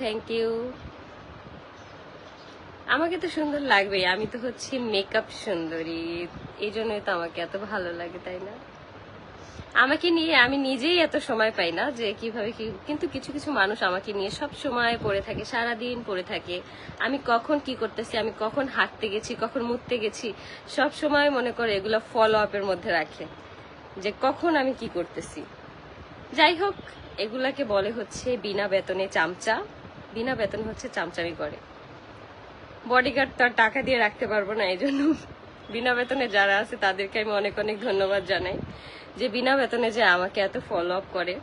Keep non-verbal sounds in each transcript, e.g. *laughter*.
Thank you আমাকে তো সুন্দর লাগবে আমি তো হচ্ছি মেকআপ সুন্দরী। এই জন্যই তো আমাকে এত ভালো লাগে, তাই না? আমাকে নিয়ে আমি নিজেই এত সময় পাই না যে কীভাবে কি কিন্তু কিছু কিছু মানুষ আমাকে নিয়ে সব সময় পড়ে থাকে সারা দিন পড়ে থাকে। আমি কখন কি করতেছি, আমি কখন হাঁটতে গেছি, কখন মুততে গেছি, সব সময় মনে করে এগুলো ফলো আপের মধ্যে রাখে যে কখন আমি কি করতেছি। যাই হোক, এগুলাকে বলে হচ্ছে বিনা বেতনে চামচা। বিনা বেতন হচ্ছে চামচামি করে। বডিগার্ড তো টাকা দিয়ে রাখতে পারব না, এই জন্য বিনা বেতনে যারা আছে তাদেরকে আমি অনেক অনেক ধন্যবাদ জানাই। যে বিনা বেতনে যে আমাকে এত ফলো আপ করে।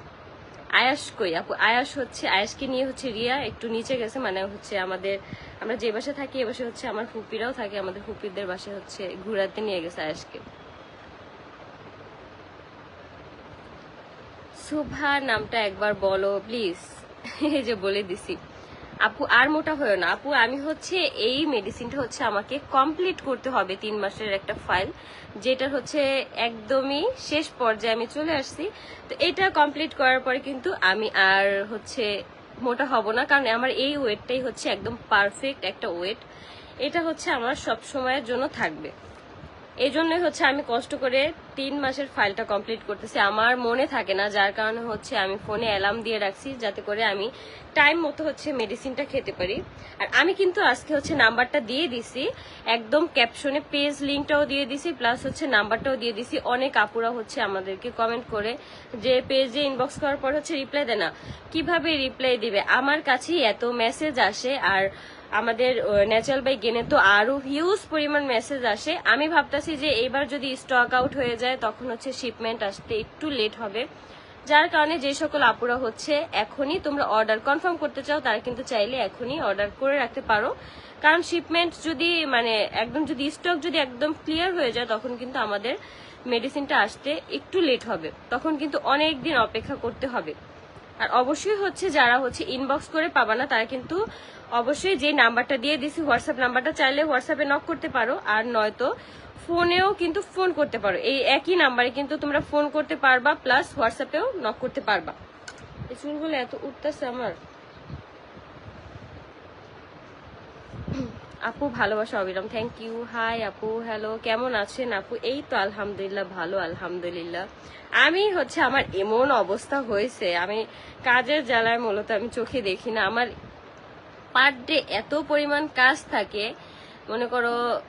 আয়াস কই আপু? আয়াস হচ্ছে, আয়াসকে নিয়ে হচ্ছে রিয়া একটু নিচে গেছে মানে হচ্ছে আমাদের, আমরা যে বাসে থাকি এ বাসে হচ্ছে আমার ফুপিরাও থাকে, আমাদের ফুপিদের বাসে হচ্ছে ঘুরাতে নিয়ে গেছে আয়াসকে। সুভা নামটা একবার বলো প্লিজ *laughs* এই যে বলে দিছি। আপু, আর মোটা হয়েও না। আপু, আমি হচ্ছে এই মেডিসিনটা হচ্ছে আমাকে কমপ্লিট করতে হবে তিন মাসের একটা ফাইল যেটা হচ্ছে একদমই শেষ পর্যায়ে আমি চলে আসছি। তো এটা কমপ্লিট করার পরে কিন্তু আমি আর হচ্ছে মোটা হব না, কারণ আমার এই ওয়েটটাই হচ্ছে একদম পারফেক্ট একটা ওয়েট এটা হচ্ছে আমার সব সময়ের জন্য থাকবে। এই জন্যই হচ্ছে আমি কষ্ট করে তিন মাসের ফাইলটা কমপ্লিট করতেছি। আমার মনে থাকে না, যার কারণে হচ্ছে আমি ফোনে অ্যালার্ম দিয়ে রাখছি, যাতে করে আমি টাইম মতো হচ্ছে মেডিসিনটা খেতে পারি। আর আমি কিন্তু আজকে হচ্ছে নাম্বারটা দিয়ে দিছি, একদম ক্যাপশনে পেজ লিঙ্কটাও দিয়ে দিছি, প্লাস হচ্ছে নাম্বারটাও দিয়ে দিছি। অনেক আপুরা হচ্ছে আমাদেরকে কমেন্ট করে যে পেজে ইনবক্স করার পর হচ্ছে রিপ্লাই দেয় না। কীভাবে রিপ্লাই দিবে? আমার কাছেই এত মেসেজ আসে, আর আমাদের ন্যাচারাল বাই গেনে তো আরও হিউজ পরিমাণ মেসেজ আসে। আমি ভাবতাছি যে এবার যদি স্টক আউট হয়ে যায়, তখন হচ্ছে শিপমেন্ট আসতে একটু লেট হবে। যার কারণে যে সকল আপুরা হচ্ছে, এখনই তোমরা অর্ডার কনফার্ম করতে চাও, তারা কিন্তু চাইলে এখনই অর্ডার করে রাখতে পারো। কারণ শিপমেন্ট যদি মানে একদম যদি স্টক যদি একদম ক্লিয়ার হয়ে যায়, তখন কিন্তু আমাদের মেডিসিনটা আসতে একটু লেট হবে। তখন কিন্তু অনেক দিন অপেক্ষা করতে হবে। আর অবশ্যই হচ্ছে যারা হচ্ছে ইনবক্স করে পাবা না, তারা কিন্তু অবশ্যই যে নাম্বারটা দিয়ে দিছি হোয়াটসঅ্যাপ নাম্বারটা চাইলে হোয়াটসঅ্যাপে নক করতে পারো, আর নয়তো ফোনেও কিন্তু ফোন করতে পারো। এই একই নাম্বারে কিন্তু তোমরা ফোন করতে পারবা প্লাস হোয়াটসঅ্যাপেও নক করতে পারবা। এই চুলগুলো এত উঠতেছে আমার। আপু ভালোবাসা, অবিরাম। থ্যাংক ইউ হাই আপু। হ্যালো কেমন আছেন আপু? এই তো আলহামদুলিল্লাহ, ভালো, আলহামদুলিল্লাহ। আমি হচ্ছে, আমার এমন অবস্থা হয়েছে, আমি কাজের জ্বালায় মূলত আমি চোখে দেখি না। আমার পার ডে এত পরিমাণ কাজ থাকে, মনে করো,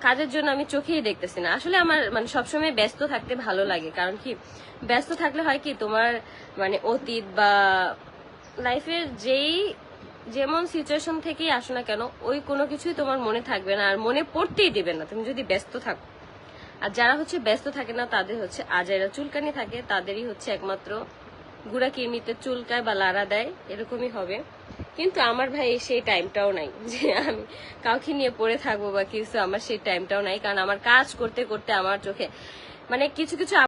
কাজের জন্য আমি চোখেই দেখতেছি না। আসলে আমার মানে সবসময় ব্যস্ত থাকতে ভালো লাগে। কারণ কি, ব্যস্ত থাকলে হয় কি, তোমার মানে অতীত বা লাইফের যেই যেমন সিচুয়েশন থেকেই আসো না কেন, ওই কোনো কিছুই তোমার মনে থাকবে না, আর মনে পড়তেই দেবে না। তুমি যদি ব্যস্ত থাকো। আর যারা হচ্ছে ব্যস্ত থাকে না, তাদের হচ্ছে আজাইরা চুলকানি থাকে, তাদেরই হচ্ছে একমাত্র গুড়া কিরমিতে চুলকায় বা লাড়া দেয়, এরকমই হবে। কিন্তু আমার ভাই সেই টাইমটাও নাই *laughs* যে আমি কাউকে নিয়ে পড়ে থাকব বা কিছু, আমার সেই টাইমটাও নাই। কারণ আমার কাজ করতে করতে আমার চোখে মানে কিছু কিছু